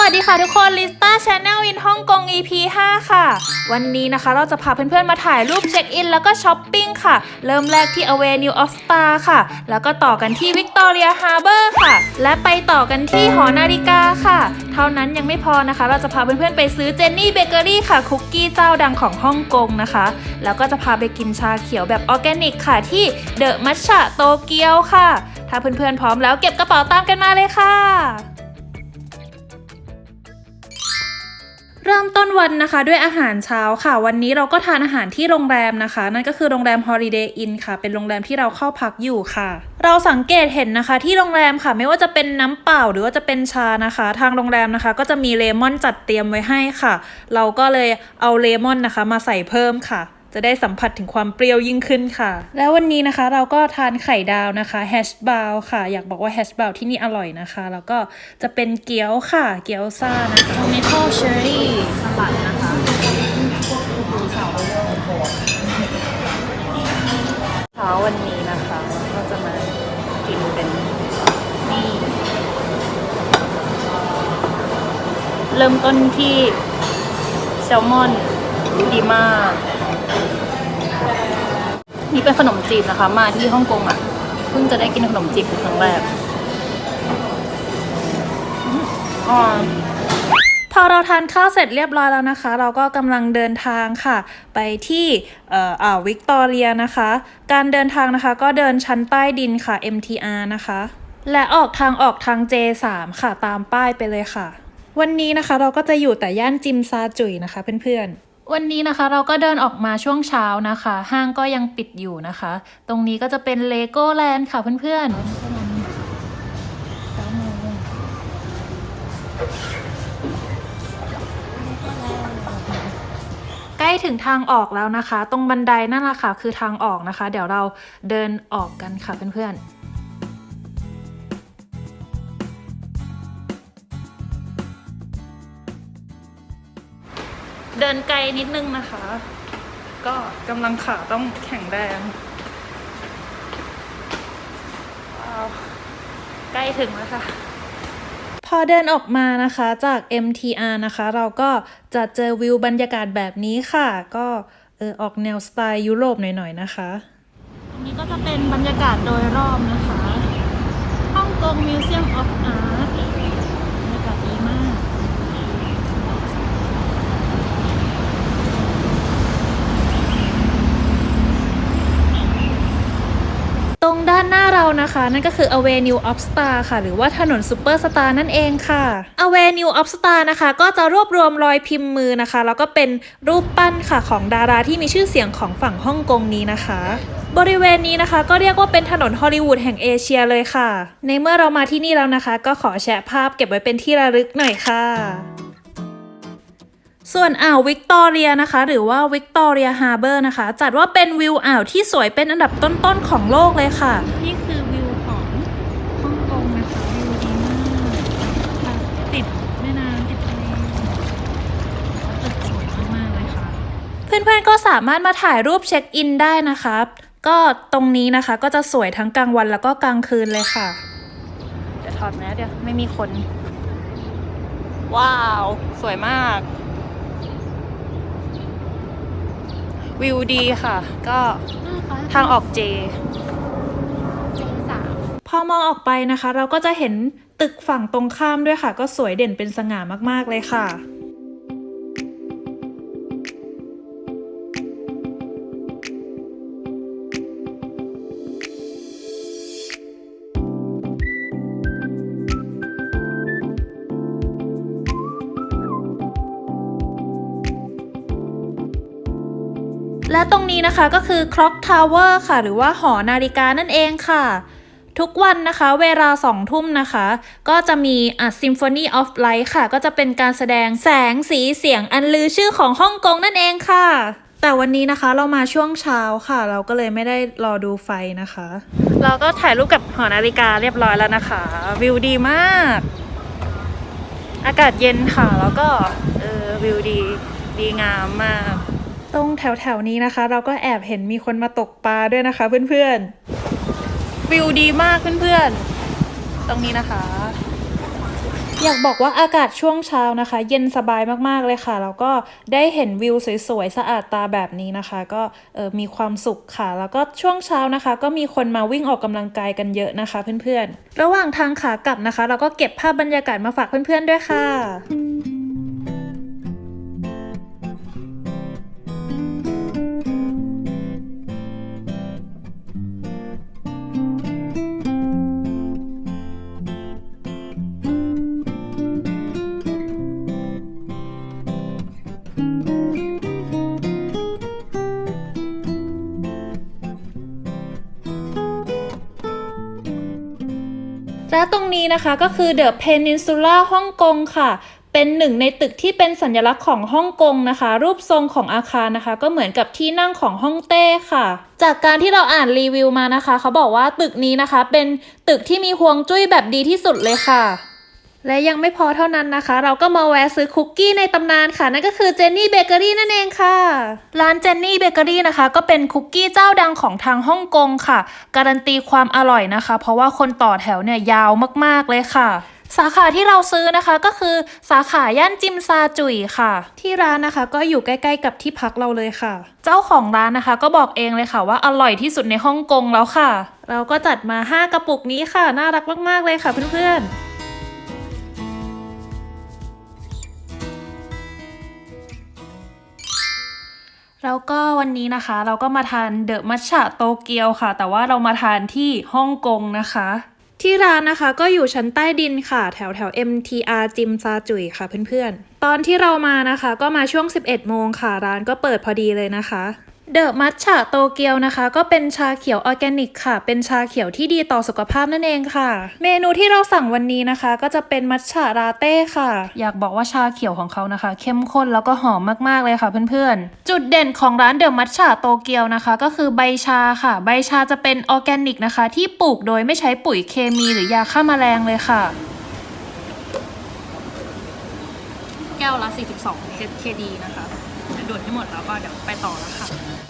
วัสดีค่ะทุกคนลิสต้าชาแนลอินฮ่องกง EP 5 ค่ะ วันนี้นะคะเราจะพาเพื่อนๆ มาถ่ายรูปเช็คอินแล้วก็ช้อปปิ้งค่ะ เริ่มแรกที่ Avenue of Star ค่ะ แล้วก็ต่อกันที่ Victoria Harbour ค่ะ และไปต่อกันที่หอนาฬิกาค่ะ เท่านั้นยังไม่พอนะคะ เราจะพาเพื่อนๆ ไปซื้อเจนนี่เบเกอรี่ค่ะ คุกกี้เจ้าดังของฮ่องกงนะคะ แล้วก็จะพาไปกินชาเขียวแบบออร์แกนิกค่ะที่เดอะมัชชะโตเกียวค่ะ ถ้าเพื่อนๆ พร้อมแล้วเก็บกระเป๋าตามกันมาเลยค่ะ ต้นวันนะคะด้วยอาหารเช้าค่ะ วันนี้เราก็ทานอาหารที่โรงแรมนะคะ นั่นก็คือโรงแรม Holiday Inn ค่ะ เป็นโรงแรมที่เราเข้าพักอยู่ค่ะ เราสังเกตเห็นนะคะ ที่โรงแรมค่ะ ไม่ว่าจะเป็นน้ำเปล่าหรือว่าจะเป็นชานะคะ ทางโรงแรมนะคะ ก็จะมีเลมอนจัดเตรียมไว้ให้ค่ะ เราก็เลยเอาเลมอนนะคะ มาใส่เพิ่มค่ะ จะได้สัมผัสถึงความเปรี้ยวยิ่งขึ้นค่ะ แล้ววันนี้นะคะเราก็ทานไข่ดาวนะคะแฮชบราวค่ะ อยากบอกว่าแฮชบราวที่นี่อร่อยนะคะ แล้วก็จะเป็นเกี๊ยวค่ะ เกี๊ยวซ่านะคะเมทัลเชอรี่สลัดนะคะเช้าวันนี้นะคะก็จะมากินเป็นนี่เริ่มต้นที่แซลมอนดีมาก นี่เป็นขนมจีบนะคะ มาที่ฮ่องกงอะเพิ่งจะได้กินขนมจีบครั้งแรกออพอเราทานข้าวเสร็จเรียบร้อยแล้วนะคะ เราก็กำลังเดินทางค่ะ ไปที่เอ่ออ่าววิกตอเรียนะคะ การเดินทางนะคะ ก็เดินชั้นใต้ดินค่ะ MTR นะคะ และออกทางออกทาง J3 ค่ะตามป้ายไปเลยค่ะ วันนี้นะคะเราก็จะอยู่แต่ย่านจิมซาจุยนะคะเพื่อนๆ วันนี้นะคะเราก็เดินออกมาช่วงเช้านะคะ ห้างก็ยังปิดอยู่นะคะ ตรงนี้ก็จะเป็นเลโก้แลนด์ค่ะเพื่อนๆใกล้ถึงทางออกแล้วนะคะ ตรงบันไดนั่นแหละค่ะ คือทางออกนะคะ เดี๋ยวเราเดินออกกันค่ะเพื่อนๆ เดินไกลนิดนึงนะคะ ก็กำลังขาต้องแข็งแรงใกล้ถึงแล้วค่ะพอเดินออกมานะคะจาก MTR นะคะ เราก็จะเจอวิวบรรยากาศแบบนี้ค่ะ ก็เออออกแนวสไตล์ยุโรปหน่อยๆนะคะ ตรงนี้ก็จะเป็นบรรยากาศโดยรอบนะคะฮ่องกงมิวเซียมออฟอาร์ตบรรยากาศดีมาก ตรงด้านหน้า เรานะคะ นั่นก็คือ Avenue of Star ค่ะ หรือว่าถนน Super Star นั่นเองค่ะ Avenue of Star นะคะ ก็จะรวบรวมรอยพิมพ์มือนะคะ แล้วก็เป็นรูปปั้นค่ะของดาราที่มีชื่อเสียงของฝั่งฮ่องกงนี้นะคะ บริเวณนี้นะคะ ก็เรียกว่าเป็นถนนฮอลลีวูดแห่งเอเชียเลยค่ะ ในเมื่อเรามาที่นี่แล้วนะคะ ก็ขอแชะภาพเก็บไว้เป็นที่ระลึกหน่อยค่ะส่วนอ่าววิกตอเรียนะคะ หรือว่าวิกตอเรียฮาร์เบอร์นะคะ จัดว่าเป็นวิวอ่าวที่สวยเป็นอันดับต้นๆของโลกเลยค่ะนี่คือวิวของฮ่องกงนะคะวิวดีมากติดแม่น้ำติดทะเลตึกสวยมากๆเลยค่ะ เพื่อนๆก็สามารถมาถ่ายรูปเช็คอินได้นะคะก็ตรงนี้นะคะก็จะสวยทั้งกลางวันแล้วก็กลางคืนเลยค่ะ เดี๋ยวถอดแมสเดี๋ยวไม่มีคน ว้าว สวยมาก วิวดีค่ะ ก็ทางออกเจพอมองออกไปนะคะ เราก็จะเห็นตึกฝั่งตรงข้ามด้วยค่ะ ก็สวยเด่นเป็นสง่ามากๆเลยค่ะ และตรงนี้นะคะก็คือ Clock Tower ค่ะ หรือว่าหอนาฬิกานั่นเองค่ะ ทุกวันนะคะเวลาสองทุ่มนะคะ ก็จะมีอะ Symphony of Light ค่ะ ก็จะเป็นการแสดงแสงสีเสียงอันลือชื่อของฮ่องกงนั่นเองค่ะ แต่วันนี้นะคะเรามาช่วงเช้าค่ะ เราก็เลยไม่ได้รอดูไฟนะคะ เราก็ถ่ายรูปกับหอนาฬิกาเรียบร้อยแล้วนะคะ วิวดีมาก อากาศเย็นค่ะแล้วก็เออวิวดีดีงามมาก ตรงแถวๆนี้นะคะ เราก็แอบเห็นมีคนมาตกปลาด้วยนะคะเพื่อนๆ วิวดีมากเพื่อนๆ ตรงนี้นะคะ อยากบอกว่าอากาศช่วงเช้านะคะ เย็นสบายมากๆเลยค่ะแล้วก็ได้เห็นวิวสวยๆสะอาดตาแบบนี้นะคะ ก็เออมีความสุขค่ะ แล้วก็ช่วงเช้านะคะ ก็มีคนมาวิ่งออกกำลังกายกันเยอะนะคะเพื่อนๆ ระหว่างทางขากลับนะคะ เราก็เก็บภาพบรรยากาศมาฝากเพื่อนๆด้วยค่ะ และตรงนี้นะคะก็คือ The Peninsula ฮ่องกงค่ะ เป็นหนึ่งในตึกที่เป็นสัญลักษณ์ของฮ่องกงนะคะ รูปทรงของอาคารนะคะ ก็เหมือนกับที่นั่งของฮ่องเต้ค่ะ จากการที่เราอ่านรีวิวมานะคะ เขาบอกว่าตึกนี้นะคะ เป็นตึกที่มีฮวงจุ้ยแบบดีที่สุดเลยค่ะ และยังไม่พอเท่านั้นนะคะ เราก็มาแวะซื้อคุกกี้ในตำนานค่ะ นั่นก็คือเจนนี่เบเกอรี่นั่นเองค่ะ ร้านเจนนี่เบเกอรี่นะคะ ก็เป็นคุกกี้เจ้าดังของทางฮ่องกงค่ะ การันตีความอร่อยนะคะ เพราะว่าคนต่อแถวเนี่ยยาวมากๆเลยค่ะสาขาที่เราซื้อนะคะก็คือสาขาย่านจิมซาจุยค่ะ ที่ร้านนะคะก็อยู่ใกล้ ๆ กับที่พักเราเลยค่ะ เจ้าของร้านนะคะก็บอกเองเลยค่ะว่าอร่อยที่สุดในฮ่องกงแล้วค่ะ เราก็จัดมา 5 กระปุกนี้ค่ะ น่ารักมากๆเลยค่ะเพื่อนๆ แล้วก็วันนี้นะคะ เราก็มาทานเดอะมัชชะโตเกียวค่ะ แต่ว่าเรามาทานที่ฮ่องกงนะคะ ที่ร้านนะคะก็อยู่ชั้นใต้ดินค่ะ แถวแถว MTR จิมซาจุยค่ะเพื่อนๆ ตอนที่เรามานะคะ ก็มาช่วง 11 โมงค่ะ ร้านก็เปิดพอดีเลยนะคะ เดอะมัชชะโตเกียวนะคะ ก็เป็นชาเขียวออร์แกนิกค่ะ เป็นชาเขียวที่ดีต่อสุขภาพนั่นเองค่ะ เมนูที่เราสั่งวันนี้นะคะ ก็จะเป็นมัทฉะลาเต้ค่ะ อยากบอกว่าชาเขียวของเขานะคะ เข้มข้นแล้วก็หอมมากๆเลยค่ะเพื่อนๆ จุดเด่นของร้านเดอะมัทฉะโตเกียวนะคะ ก็คือใบชาค่ะ ใบชาจะเป็นออร์แกนิกนะคะ ที่ปลูกโดยไม่ใช้ปุ๋ยเคมีหรือยาฆ่าแมลงเลยค่ะ แก้วละ 42 KD นะคะด่วนให้หมดแล้วก็เดี๋ยวไปต่อแล้วค่ะ